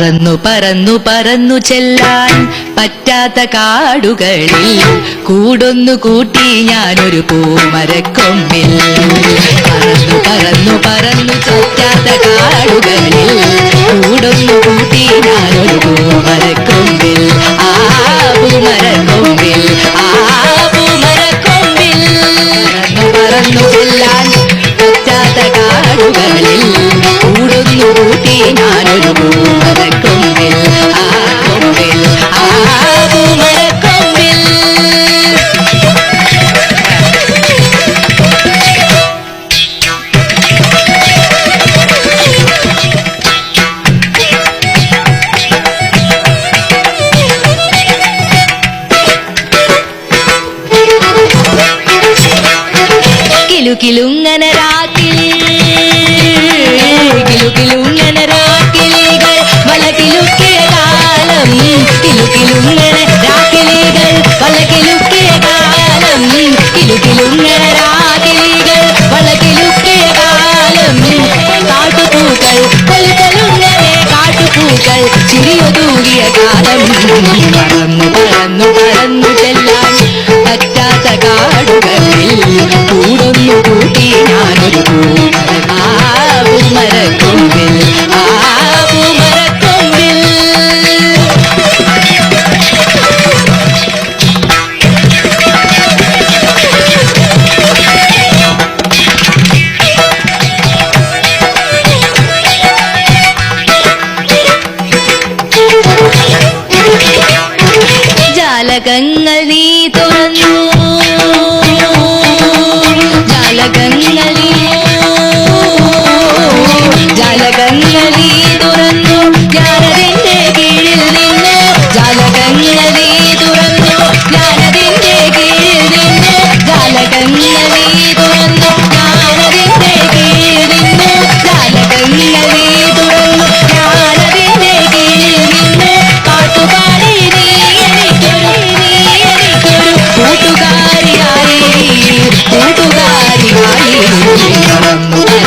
പറന്നു പറന്നു പറന്നു ചെല്ലാൻ പറ്റാത്ത കാടുകളിൽ കൂടൊന്നു കൂട്ടി ഞാനൊരു പൂമരക്കൊമ്പിൽ. പറന്നു പറന്നു പറന്നു പറ്റാത്ത കാടുകളിൽ കൂടൊന്നു കൂട്ടി ഞാനൊരു പൂമരക്കൊമ്പിൽ. ആ പൂമരക്കൊമ്പിൽ ആ പൂമരക്കൊമ്പിൽ. പറന്നു പറന്നു ചെല്ലാൻ പറ്റാത്ത കാടുകളിൽ കൂടൊന്നു കൂട്ടി ഞാനൊരു പൂമരക്കൊമ്പിൽ രാക്കിലി കിലുകിലുങ്ങന രാക്കിലികൾ വല കിലുക്കിയ കാലം കിലുകിലുങ്ങന രാക്കിലികൾ വല കിലുക്കിയ കാലം കിലുകിലുങ്ങന രാക്കിലികൾ വല കിലുക്കിയ കാലം കാട്ടുപൂക്കൾ കൊലുകൊലുങ്ങനെ കാട്ടുപൂക്കൾ ചിരിയൊതൂകിയ കാലം പറന്നു പറന്നു പറന്നു ചെല്ലാൻ പറ്റാത്ത കാടുകളിൽ ജാലകങ്ങൾ നീ തുറന്നു. ജാലകങ്ങൾ ജാലകങ്ങൾ നീ തുറന്നു. ഞാനതിന്റെ കീഴിൽ നിന്ന് ജാലകങ്ങൾ നീ തുറന്നു. ഞാനതിന്റെ കീഴിൽ നിന്ന് ജാലകങ്ങൾ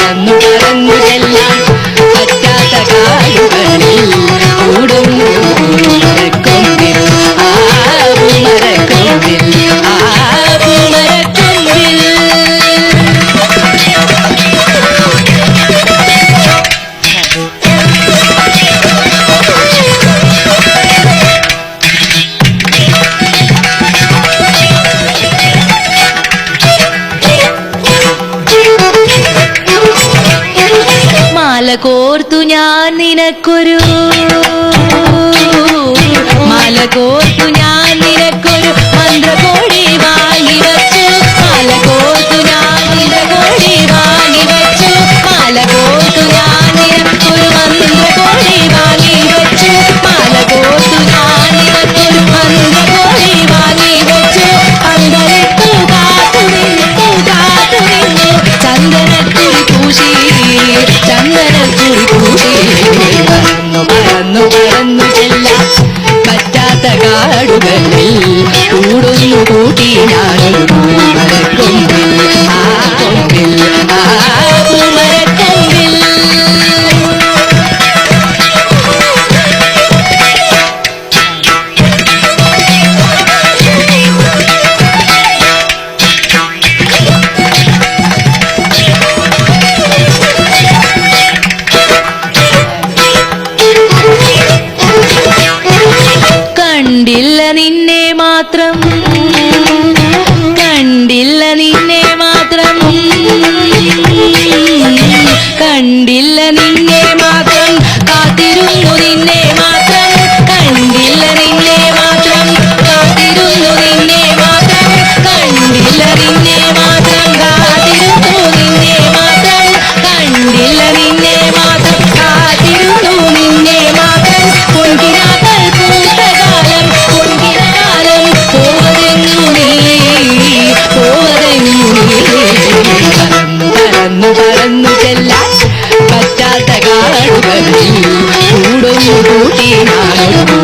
പറന്നു മാല കോർത്തു ഞാൻ നിനക്കൊരു. മാല കോർത്തു ഞാൻ നിനക്കൊരു. കാടുകളിൽ കൂടുന്നു മാത്രം. കണ്ടില്ല നിന്നെ മാത്രം. കണ്ടില്ല നിന്നെ Thank you.